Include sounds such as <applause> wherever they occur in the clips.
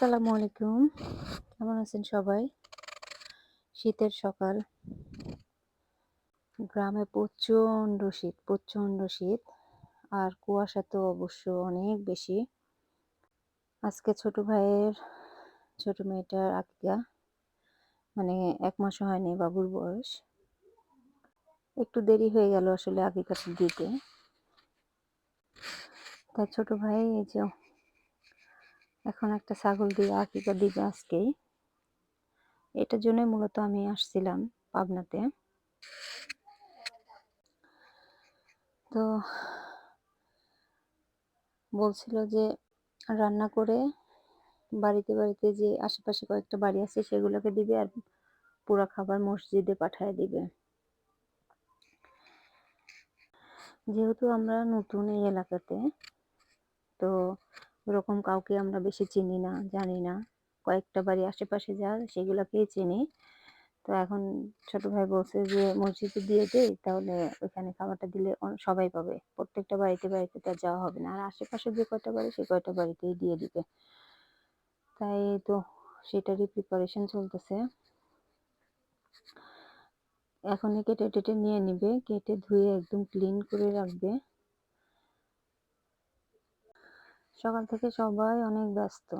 আসসালামু আলাইকুম। কেমন আছেন সবাই? শীতের সকাল। গ্রামে প্রচণ্ড শীত প্রচণ্ড শীত। আর কুয়াশা তো অবশ্য অনেক বেশি। আজকে ছোট ভাইয়ের, ছোট মেয়েটার আকিকা। মানে এক মাসও হয়নি বাবুর বয়স। একটু দেরি হয়ে গেল আসলে আকিকাটা দিতে। তার ছোট ভাই এই যে এখন একটা ছাগল দিয়ে আকিকা দিবে আজকেই। এটার জন্য মূলত আমি আসছিলাম পাবনাতে। তো বলছিল যে রান্না করে বাড়িতে বাড়িতে যে আশেপাশে কয়েকটা বাড়ি আছে সেগুলোকে দিবে আর পুরা খাবার মসজিদে পাঠায় দিবে। যেহেতু আমরা নতুন এই এলাকাতে, তো ওরকম কাউকে আমরা বেশি চিনি না, জানি না। কয়েকটা বাড়ি আশেপাশে যা, সেগুলোকেই চিনি। তো এখন ছোট ভাই বলছে যে, মসজিদে দিয়ে দেই, তাহলে ওইখানে খাবারটা দিলে সবাই পাবে। প্রত্যেকটা বাড়িতে বাড়িতে তার যাওয়া হবে না। আর আশেপাশে যে কয়টা বাড়ি, সে কয়টা বাড়িতেই দিয়ে দিবে। তাই তো সেটারই প্রিপারেশন চলতেছে। এখন কেটে টেটে নিয়ে নিবে, কেটে ধুয়ে একদম ক্লিন করে রাখবে। সকাল থেকে সবাই অনেক ব্যস্ত।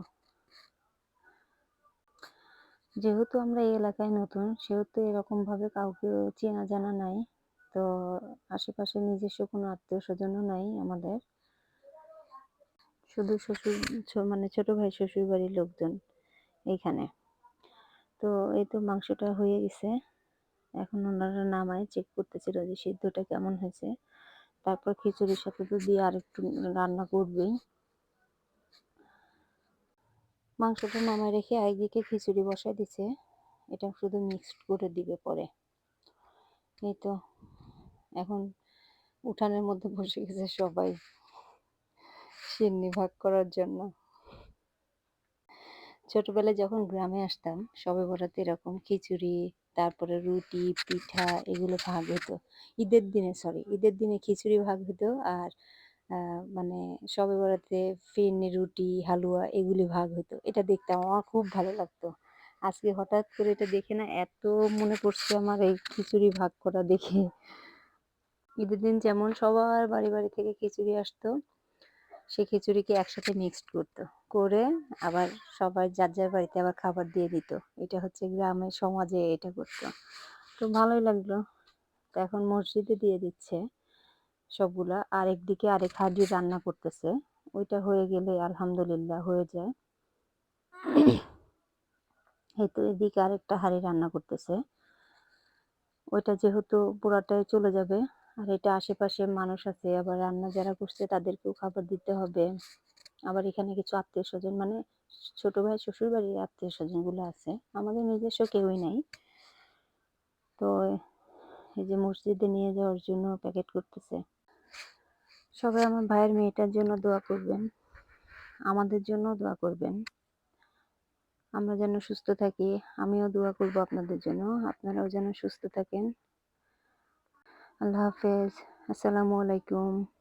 যেহেতু আমরা এই এলাকায় নতুন, সেহেতু এরকম ভাবে কাউকে চেনা জানা নাই। তো আশেপাশে নিজস্ব কোনো আত্মীয় স্বজনও নাই আমাদের। শুধু শ্বশুর মানে ছোট ভাই শ্বশুর বাড়ির লোকজন এইখানে। তো এই তো মাংসটা হয়ে গেছে। এখন ওনারা নামায় চেক করতেছিল যে সিদ্ধটা কেমন হয়েছে। তারপর খিচুড়ির সাথে তো দিয়ে আরেকটু রান্না করবেই। মাংসটা নামায় রেখে একদিকে খিচুড়ি বসাই দিছে। এটা শুধু মিক্সড করে দিবে পরে। এই তো, এখন উঠানের মধ্যে বসে গেছে সবাই সিন্নি ভাগ করার জন্য। ছোটবেলায় যখন গ্রামে আসতাম, সবে বরাতে এরকম খিচুড়ি, তারপরে রুটি, পিঠা, এগুলো ভাগ হতো ঈদের দিনে সরি ঈদের দিনে খিচুড়ি ভাগ হতো আর মানে সবে বরাতে ফিরনি, রুটি, হালুয়া এগুলি ভাগ হতো এটা দেখতে আমার খুব ভালো লাগতো। আজকে হঠাৎ করে এটা দেখে না এত মনে পড়ছে আমার এই খিচুড়ি ভাগ করা দেখে। ঈদের দিন যেমন সবার বাড়ি বাড়ি থেকে খিচুড়ি আসতো সেই খিচুড়িকে একসাথে মিক্সড করতো। করে আবার সবাই যার যার বাড়িতে আবার খাবার দিয়ে দিত। এটা হচ্ছে গ্রামের সমাজে এটা করতো। তো ভালোই লাগল। তো এখন মসজিদে দিয়ে দিচ্ছে। সবগুলা। আর একদিকে আরেক হাঁড়ি রান্না করতেছে। ওইটা হয়ে গেলে আলহামদুলিল্লাহ হয়ে যায়। <coughs> এই তো এদিকে আরেকটা হাঁড়ি রান্না করতেছে। ওইটা যেহেতু পুরাটাই চলে যাবে, আর এটা আশেপাশে মানুষ আছে, আবার রান্না যারা করছে তাদেরকেও খাবার দিতে হবে। আবার এখানে কিছু আত্মীয় স্বজন মানে ছোট ভাই, শ্বশুর বাড়ির আত্মীয় স্বজনগুলো আছে। আমাদের নিজস্ব কেউই নাই। তো এই যে মসজিদে নিয়ে যাওয়ার জন্য প্যাকেট করতেছে। সবাই আমার ভাইয়ের মেয়েটার জন্য দোয়া করবেন। আমাদের জন্য দোয়া করবেন। আমরা যেন সুস্থ থাকি, আমিও দোয়া করব আপনাদের জন্য। আপনারাও যেন সুস্থ থাকেন। আল্লাহ হাফেজ। আসসালামু আলাইকুম।